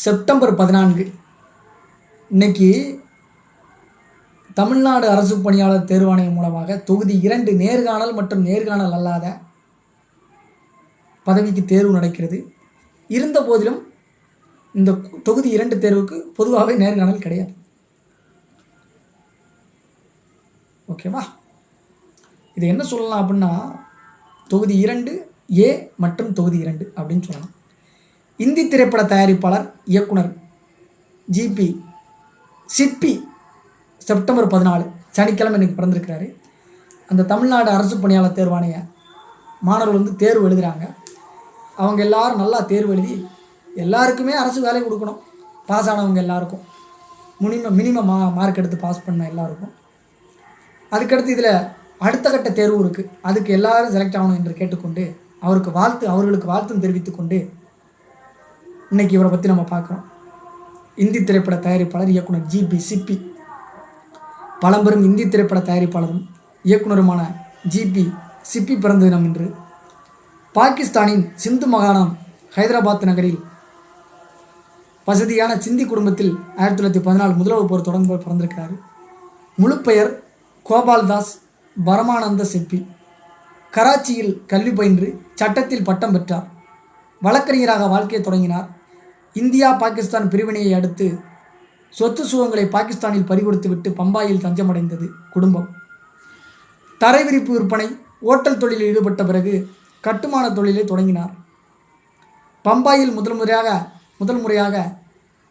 September பதினான்கு. இன்னைக்கு தமிழ்நாடு அரசு பணியாளர் தேர்வாணையம் மூலமாக தொகுதி இரண்டு நேர்காணல் மற்றும் நேர்காணல் அல்லாத பதவிக்கு தேர்வு நடக்கிறது. இருந்த போதிலும் இந்த தொகுதி இரண்டு தேர்வுக்கு பொதுவாகவே நேர்காணல் கிடையாது. ஓகேவா? இது என்ன சொல்லலாம் அப்படின்னா தொகுதி இரண்டு ஏ மற்றும் தொகுதி இரண்டு அப்படின்னு சொல்லலாம். இந்தி திரைப்பட தயாரிப்பாளர் இயக்குனர் ஜிபி சிப்பி செப்டம்பர் பதினாலு சனிக்கிழமை இன்னைக்கு பிறந்திருக்கிறாரு. அந்த தமிழ்நாடு அரசு பணியாளர் தேர்வாணைய மாணவர்கள் வந்து தேர்வு எழுதுகிறாங்க அவங்க எல்லாரும் நல்லா தேர்வு எழுதி எல்லாருக்குமே அரசு வேலை கொடுக்கணும். பாஸ் ஆனவங்க எல்லாருக்கும். மினிமம் மினிமம் மா மார்க் எடுத்து பாஸ் பண்ண எல்லாருக்கும். அதுக்கடுத்து இதில் அடுத்த கட்ட தேர்வு இருக்குது அதுக்கு எல்லாரும் செலக்ட் ஆகணும் என்று கேட்டுக்கொண்டு அவருக்கு வாழ்த்து அவர்களுக்கு வாழ்த்தும் தெரிவித்துக்கொண்டு இன்றைக்கி இன்னைக்கு இவரை பற்றி நம்ம பார்க்குறோம். இந்தி திரைப்பட தயாரிப்பாளர் இயக்குனர் ஜிபி சிப்பி பழம்பெரும் இந்தி திரைப்பட தயாரிப்பாளரும் இயக்குனருமான ஜிபி சிப்பி பிறந்த தினம் இன்று. பாகிஸ்தானின் சிந்து மாகாணம் ஹைதராபாத் நகரில் வசதியான சிந்தி குடும்பத்தில் ஆயிரத்தி தொள்ளாயிரத்தி பதினாலு முதல்வர் போர் தொடர்ந்து பிறந்திருக்கிறார். முழு பெயர் கோபால்தாஸ் பரமானந்த சிப்பி கராச்சியில் கல்வி பயின்று சட்டத்தில் பட்டம் பெற்றார். வழக்கறிஞராக வாழ்க்கையை தொடங்கினார். இந்தியா பாகிஸ்தான் பிரிவினையை அடுத்து சொத்து சுகங்களை பாகிஸ்தானில் பறிகொடுத்துவிட்டு பம்பாயில் தஞ்சமடைந்தது குடும்பம். தரை விரிப்பு விற்பனை ஓட்டல் தொழிலில் ஈடுபட்ட பிறகு கட்டுமான தொழிலை தொடங்கினார். பம்பாயில் முதல் முறையாக முதல் முறையாக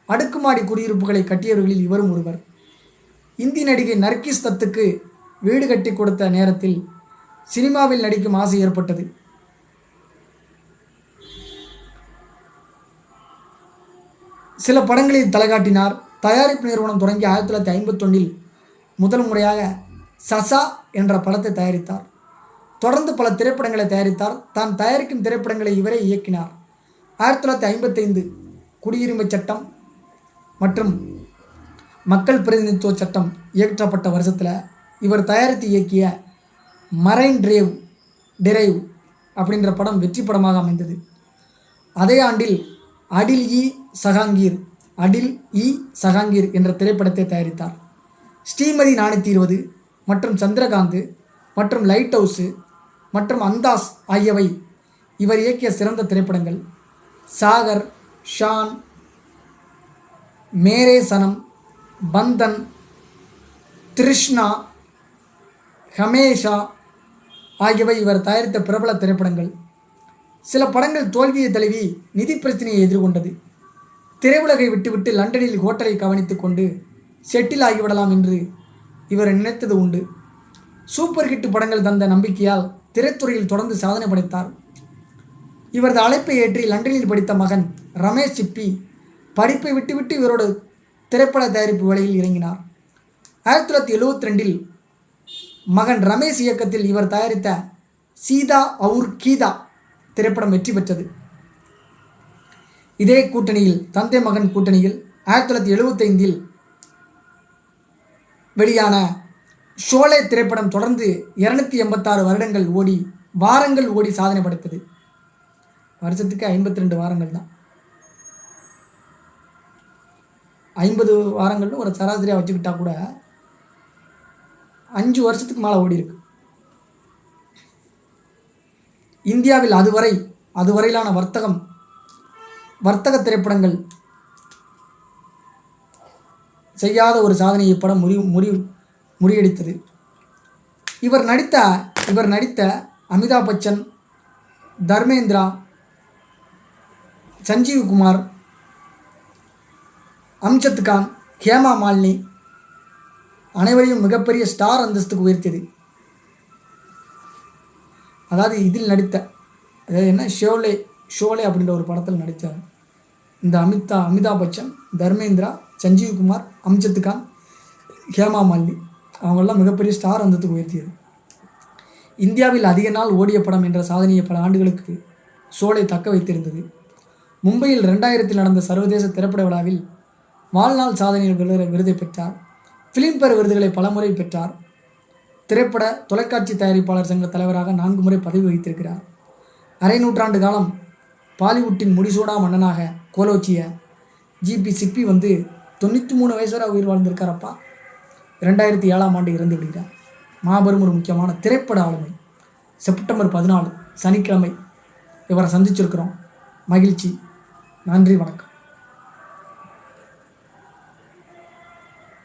அடுக்குமாடி குடியிருப்புகளை கட்டியவர்களில் இவரும் ஒருவர். இந்தி நடிகை நர்கிஸ் தத்துக்கு வீடு கட்டி கொடுத்த நேரத்தில் சினிமாவில் நடிக்கும் ஆசை ஏற்பட்டது. சில படங்களில் தலைகாட்டினார் தயாரிப்பு நிறுவனம் தொடங்கி ஆயிரத்தி தொள்ளாயிரத்தி ஐம்பத்தொன்னில் முதல் முறையாக சசா என்ற படத்தை தயாரித்தார். தொடர்ந்து பல திரைப்படங்களை தயாரித்தார். தான் தயாரிக்கும் திரைப்படங்களை இவரே இயக்கினார். ஆயிரத்தி தொள்ளாயிரத்தி ஐம்பத்தைந்து குடியுரிமை சட்டம் மற்றும் மக்கள் பிரதிநிதித்துவ சட்டம் இயற்றப்பட்ட வருஷத்தில் இவர் தயாரித்து இயக்கிய மரைன் டிரைவ் டிரைவ் அப்படின்ற படம் வெற்றி படமாக அமைந்தது. அதே ஆண்டில் அடில் இ சகாங்கீர் அடில் இ. சகாங்கீர் என்ற திரைப்படத்தை தயாரித்தார். ஸ்ரீமதி நானூற்றி இருபது மற்றும் சந்திரகாந்த் மற்றும் லைட் ஹவுஸு மற்றும் அந்தாஸ் ஆகியவை இவர் இயக்கிய சிறந்த திரைப்படங்கள். சாகர் ஷான் மேரே சனம் பந்தன் திருஷ்ணா ஹமேஷா ஆகியவை இவர் தயாரித்த பிரபல திரைப்படங்கள். சில படங்கள் தோல்வியை தழுவி நிதி பிரச்சனையை எதிர்கொண்டது. திரையுலகை விட்டுவிட்டு லண்டனில் ஹோட்டலை கவனித்து கொண்டு செட்டில் ஆகிவிடலாம் என்று இவர் நினைத்தது உண்டு. சூப்பர் ஹிட் படங்கள் தந்த நம்பிக்கையால் திரைத்துறையில் தொடர்ந்து சாதனை படைத்தார். இவரது அழைப்பை ஏற்றி லண்டனில் படித்த மகன் ரமேஷ் சிப்பி படிப்பை விட்டுவிட்டு இவரோட திரைப்பட தயாரிப்பு வேலையில் இறங்கினார். ஆயிரத்தி தொள்ளாயிரத்தி எழுவத்தி ரெண்டில் மகன் ரமேஷ் இயக்கத்தில் இவர் தயாரித்த சீதா அவுர் கீதா திரைப்படம் வெற்றி பெற்றது. இதே கூட்டணியில் தந்தை மகன் கூட்டணியில் ஆயிரத்தி தொள்ளாயிரத்தி எழுபத்தைந்தில் வெளியான ஷோலே திரைப்படம் தொடர்ந்து இருநூத்தி எண்பத்தாறு வருடங்கள் ஓடி வாரங்கள் ஓடி சாதனை படைத்தது. வருஷத்துக்கு ஐம்பத்தி ரெண்டு வாரங்கள் தான். ஐம்பது வாரங்கள்னு ஒரு சராசரியாக வச்சுக்கிட்டா கூட அஞ்சு வருஷத்துக்கு மேலே ஓடி இருக்கு. இந்தியாவில் அதுவரை அதுவரையிலான வர்த்தகம் வர்த்தக திரைப்படங்கள் செய்யாத ஒரு சாதனையை படம் முறி முறி முறியடித்தது இவர் நடித்த இவர் நடித்த அமிதாப் பச்சன் தர்மேந்திரா சஞ்சீவ் குமார் அம்ஜத் கான் ஹேமா மாலினி அனைவரையும் மிகப்பெரிய ஸ்டார் அந்தஸ்துக்கு உயர்த்தியது. அதாவது இதில் நடித்த அதாவது என்ன ஷோலே ஷோலே அப்படின்ற ஒரு படத்தில் நடித்தார். இந்த அமிதா அமிதாப் பச்சன் தர்மேந்திரா சஞ்சீவ் குமார் அம்ஜத் கான் ஹேமா மாலினி அவங்கெல்லாம் மிகப்பெரிய ஸ்டார் அந்தத்துக்கு உயர்த்தியது. இந்தியாவில் அதிக நாள் ஓடிய படம் என்ற சாதனையை பல ஆண்டுகளுக்கு சோலை தக்க வைத்திருந்தது. மும்பையில் ரெண்டாயிரத்தில் நடந்த சர்வதேச திரைப்பட விழாவில் வாழ்நாள் சாதனையில் விருதை பெற்றார். ஃபிலிம்பேர் விருதுகளை பலமுறை பெற்றார். திரைப்பட தொலைக்காட்சி தயாரிப்பாளர் சங்க தலைவராக நான்கு முறை பதவி வகித்திருக்கிறார். அரை நூற்றாண்டு காலம் பாலிவுட்டின் முடிசூடா மன்னனாக கோலோச்சிய ஜிபி சிப்பி வந்து தொண்ணூற்றி மூணு வயசு வரை உயிர் வாழ்ந்திருக்காரப்பா. ரெண்டாயிரத்தி ஏழாம் ஆண்டு இறந்து விடுகிறார். மாபெரும் ஒரு முக்கியமான திரைப்பட ஆளுமை. செப்டம்பர் பதினாலு சனிக்கிழமை இவரை சந்திச்சிருக்கிறோம். மகிழ்ச்சி. நன்றி வணக்கம்.